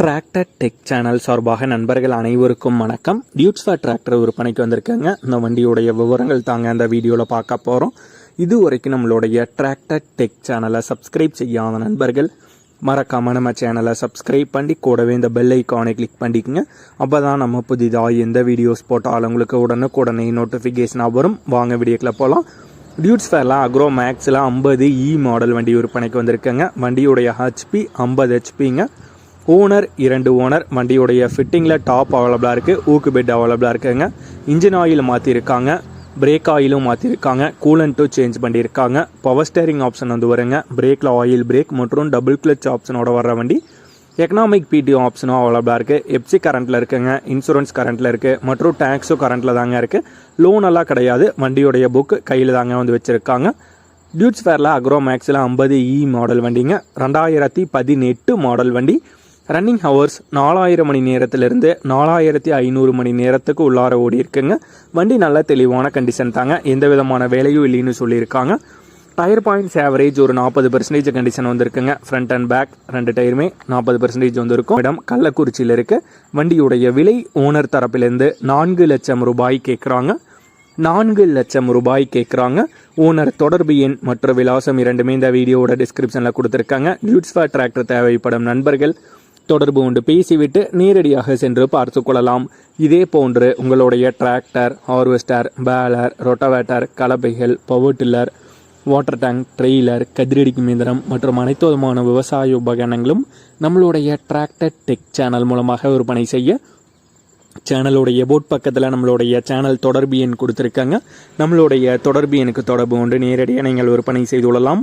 Tractor tech channel சார்பாக நண்பர்கள் அனைவருக்கும் வணக்கம். டியூட்ஸ்ஃபா டிராக்டர் விற்பனைக்கு வந்திருக்கேங்க. இந்த வண்டியுடைய விவரங்கள் தாங்க அந்த வீடியோவில் பார்க்க போகிறோம் இது வரைக்கும் நம்மளுடைய டிராக்டர் டெக் சேனலை சப்ஸ்கிரைப் செய்யாத நண்பர்கள் மறக்காமல் நம்ம சேனலை சப்ஸ்கிரைப் பண்ணி கூடவே இந்த பெல் ஐக்கானை கிளிக் பண்ணிக்கோங்க. அப்போ தான் நம்ம புதிதாக எந்த வீடியோஸ் போட்டாலும் உங்களுக்கு உடனுக்குடனே நோட்டிஃபிகேஷனாக வரும். வாங்க வீடியோக்கில் போகலாம் டியூட்ஸ் ஃபேர்லாம் அக்ரோ மேக்ஸில் ஐம்பது e இ மாடல் வண்டி விற்பனைக்கு வந்திருக்கேங்க. வண்டியுடைய ஹெச்பி ஐம்பது ஹெச்பிங்க ஓனர் இரண்டு ஓனர் வண்டியுடைய ஃபிட்டிங்கில் டாப் அவைலபிளாக இருக்குது ஊக்கு பெட் அவைலபிளாக இருக்குங்க. இன்ஜின் ஆயில் மாற்றிருக்காங்க பிரேக் ஆயிலும் மாற்றிருக்காங்க கூலண்ட்டும் சேஞ்ச் பண்ணியிருக்காங்க பவர் ஸ்டேரிங் ஆப்ஷன் வந்து வருங்க. பிரேக்கில் ஆயில் பிரேக் மற்றும் டபுள் கிளச் ஆப்ஷனோட வர்ற வண்டி. எக்கனாமிக் பிடிஓ ஆப்ஷனும் அவைலபிளாக இருக்குது எப்சி கரண்ட்டில் இருக்குங்க. இன்சூரன்ஸ் கரண்ட்டில் இருக்குது மற்றும் டேக்ஸும் கரண்ட்டில் தாங்க இருக்குது லோன் எல்லாம் கிடையாது. வண்டியுடைய புக் கையில் தாங்க வந்து வச்சுருக்காங்க. டியூட்ஸ் ஃபேரில் அக்ரோ மேக்ஸில் ஐம்பது e இ மாடல் வண்டிங்க. ரெண்டாயிரத்தி பதினெட்டு மாடல் வண்டி. ரன்னிங் ஹவர்ஸ் நாலாயிரம் மணி நேரத்திலிருந்து நாலாயிரத்தி ஐநூறு மணி நேரத்துக்கு உள்ளார ஓடி இருக்குங்க. வண்டி நல்ல தெளிவான கண்டிஷன் தாங்க. எந்த விதமான வேலையும் இல்லைன்னு சொல்லியிருக்காங்க. டயர் பாயிண்ட்ஸ் ஆவரேஜ் ஒரு நாற்பது பெர்சன்டேஜ் கண்டிஷன் வந்திருக்குங்க. ஃப்ரண்ட் அண்ட் பேக் ரெண்டு டயருமே நாற்பது பெர்சன்டேஜ் வந்திருக்கும். இடம் கள்ளக்குறிச்சியில் இருக்கு. வண்டியுடைய விலை ஓனர் தரப்பிலிருந்து நான்கு லட்சம் ரூபாய் கேட்குறாங்க நான்கு லட்சம் ரூபாய் கேட்குறாங்க ஓனர் தொடர்பு எண் மற்றும் விலாசம் இரண்டுமே இந்த வீடியோவோட டிஸ்கிரிப்ஷனில் கொடுத்துருக்காங்க. டியூட்ஸ்ஃபா டிராக்டர் தேவைப்படும் நண்பர்கள் தொடர்பு கொண்டு பேசிவிட்டு நேரடியாக சென்று பார்த்து கொள்ளலாம். இதே போன்று உங்களுடைய tractor harvester baler rotavator கலப்பைகள் power tiller water tank trailer கதிரடிக்கும் இயந்திரம் மற்றும் அனைத்து விதமான விவசாய உபகரணங்களும் நம்மளுடைய டிராக்டர் டெக் சேனல் மூலமாக விற்பனை செய்ய சேனலுடைய போட் பக்கத்தில் நம்மளுடைய சேனல் தொடர்பு எண் கொடுத்துருக்காங்க. நம்மளுடைய தொடர்பு எண்ணுக்கு தொடர்பு கொண்டு நேரடியாக நீங்கள் விற்பனை செய்து கொள்ளலாம்.